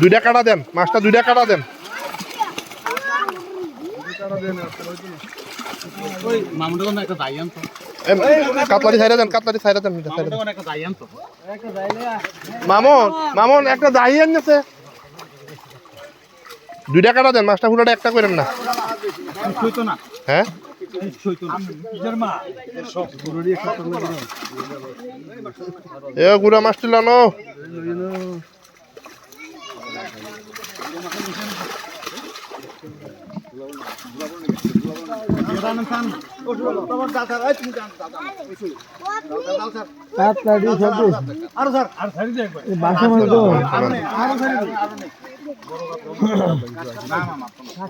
দুইটা কাটা দেন মাছটা দুইটা কাটা দেন। কাতলারি দেন কাতলারি একটা মামুন মামুন দুইটা কাটা দেন মাছটা পুরোটা একটা করেন না। না। হ্যাঁ? এ গুড়া মাছ তুলানো আরও স্যার আর ছাড়ি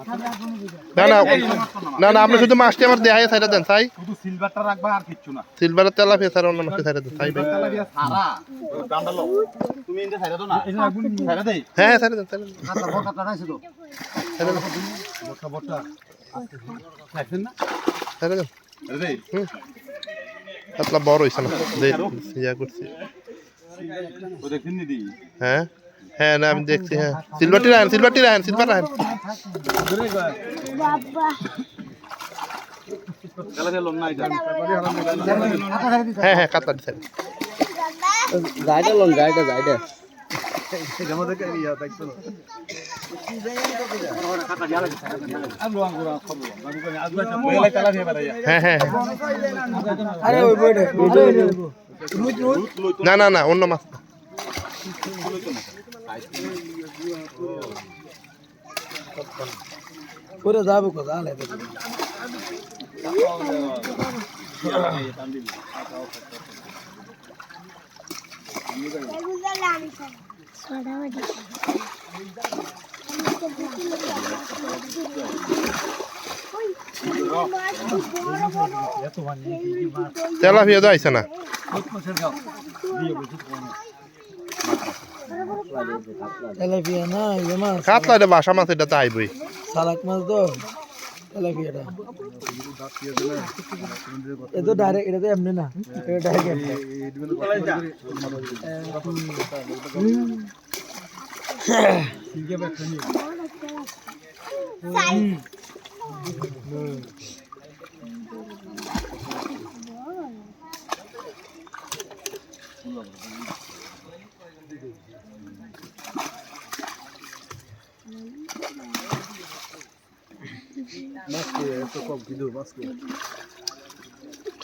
ছাড়ি না না না না আপনি শুধু মাছটি আমার দেহায় সাইডে দেন তাই শুধু সিলভারটা রাখবা আর কিচ্ছু না। সিলভারের তেলা ফেসার অন্য মাছটি সাইডে দেন তাই ভাই। তালা দিয়া সারা ডান্ডালো তুমি ইন্দে ছাইরা দাও না। ছাইরা দেই হ্যাঁ হ্যাঁ সাইডে দেন সাইডে দেন। কাটা বড় তো দেন। খাইছেন না? দেন। আরে দেই কাতলা বড় হয়েছে না। যে করছি। ও দেখছেন নি দি হ্যাঁ? হ্যাঁ না আমি দেখছি হ্যাঁ। সিলভারটি রাখেন সিলভারটি রাখেন সিলভার রাখেন। হ্যাঁ হ্যাঁ কাতলাটি সাইড যাইটা লন যাইটা যাইটা হ্যাঁ হ্যাঁ হ্যাঁ। না না না অন্য মাছ। করে যাব কথা আলে তেলা ফিয়ে তো আইসে না? তেলাপিয়া না ইয়ে মাছ কাতলা এটা বাসা মাছ এটা তো আইবই সালাক মাছ তো তেলাপিয়াটা এ তো ডাইরেক্ট এটা তো এমনি না এটা ডাইরেক্ট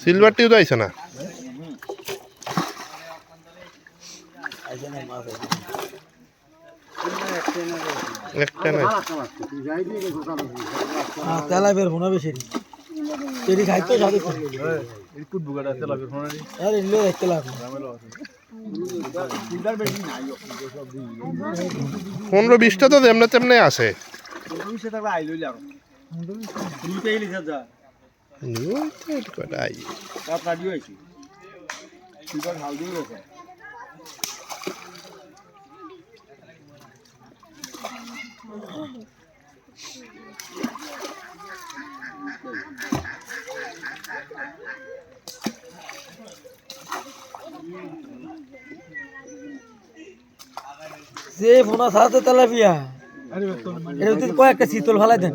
সিলভারটিও তো আইসে না? একটা বেশি খাইতো সাথে কুট বুগাটা তেলা বের আরে। সিলভার পনেরো বিশটা তো যেমনে তেমনি আছে। তুমি সেটা আই লইলে আর। তুমি তো এইলি যা ওই তো একটু কটা আই। কাপ রাডিও আইছি সিলভার হাল দিয়ে গেছে যে ভোনা সাথে তেলাপিয়া তো কয়েকটা শীতল ফালাই দেন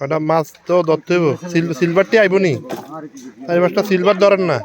কটা মাছ তো ধরতে হইব। সিল- সিলভারটি আইব নি? চারি মাছটা সিলভার ধরেন না।